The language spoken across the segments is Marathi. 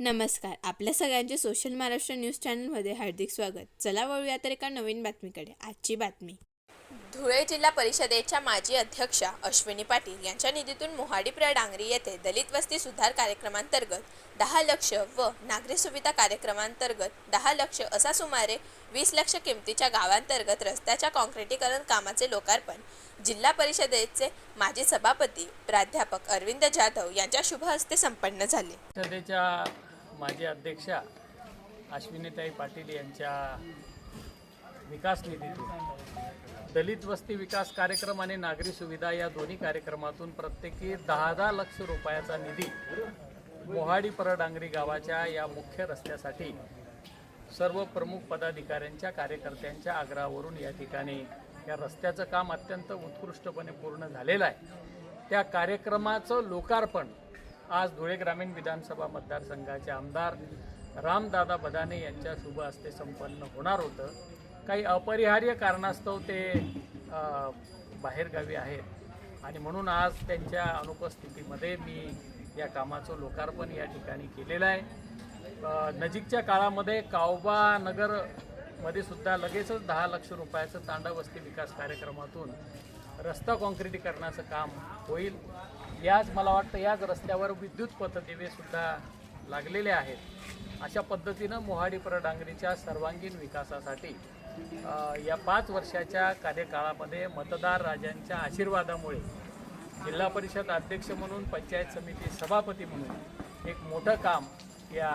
नमस्कार. आपल्या सगळ्यांचे सोशल महाराष्ट्र न्यूज चॅनलमध्ये हार्दिक स्वागत. चला वळूया तर एका नवीन बातमीकडे. आजची बातमी. धुळे जिल्हा परिषदेच्या माजी अध्यक्षा अश्विनी पाटील यांच्या निधीतून मोहाडीप्रा डांगरी येथे दलित वस्ती सुधार कार्यक्रमांतर्गत दहा लक्ष व नागरी सुविधा कार्यक्रमांतर्गत दहा लक्ष असा सुमारे वीस लक्ष किमतीच्या गावांतर्गत रस्त्याच्या काँक्रिटीकरण कामाचे लोकार्पण जिल्हा परिषदेचे माजी सभापती प्राध्यापक अरविंद जाधव यांच्या शुभ हस्ते संपन्न झाले. माजी अध्यक्षा अश्विनीताई पाटील यांच्या विकास निधीतून. दलित वस्ती विकास कार्यक्रम आणि नागरी सुविधा या दोन्ही कार्यक्रमातून प्रत्येकी दहा दहा लक्ष रुपयाचा निधी मोहाडी परडांगरी गावाच्या या मुख्य रस्त्यासाठी सर्व प्रमुख पदाधिकाऱ्यांच्या कार्यकर्त्यांच्या आग्रहावरून या ठिकाणी या रस्त्याचं काम अत्यंत उत्कृष्टपणे पूर्ण झालेलं आहे. त्या कार्यक्रमाचं लोकार्पण आज धुळे ग्रामीण विधानसभा मतदारसंघाचे आमदार रामदादा बदाने यांच्या शुभ हस्ते संपन्न होणार होतं. काही अपरिहार्य कारणास्तव ते बाहेरगावी आहेत. आणि म्हणून आज त्यांच्या अनुपस्थितीमध्ये मी या कामाचं लोकार्पण या ठिकाणी केलेलं आहे. नजीकच्या काळामध्ये कावबा नगर मध्ये सुद्धा लगेचच दहा लक्ष रुपयाचं तांडा वस्ती विकास कार्यक्रमातून रस्ता काँक्रिटीकरणाचं काम होईल. याच मला वाटतं याच रस्त्यावर विद्युत पथदिवे सुद्धा लागलेले आहेत. अशा पद्धतीनं मोहाडी परडांगरीच्या सर्वांगीण विकासासाठी या पाच वर्षाच्या कार्यकाळामध्ये मतदार राजांच्या आशीर्वादामुळे जिल्हा परिषद अध्यक्ष म्हणून पंचायत समिती सभापती म्हणून एक मोठं काम या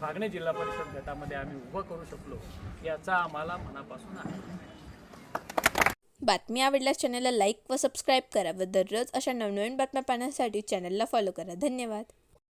भागणे जिल्हा परिषद गटामध्ये आम्ही उभं करू शकलो याचा आम्हाला मनापासून आहे. बातमी आवडल्यास चॅनलला लाईक व सबस्क्राईब करा व दररोज अशा नवनवीन बातम्या पाहण्यासाठी चॅनलला फॉलो करा. धन्यवाद.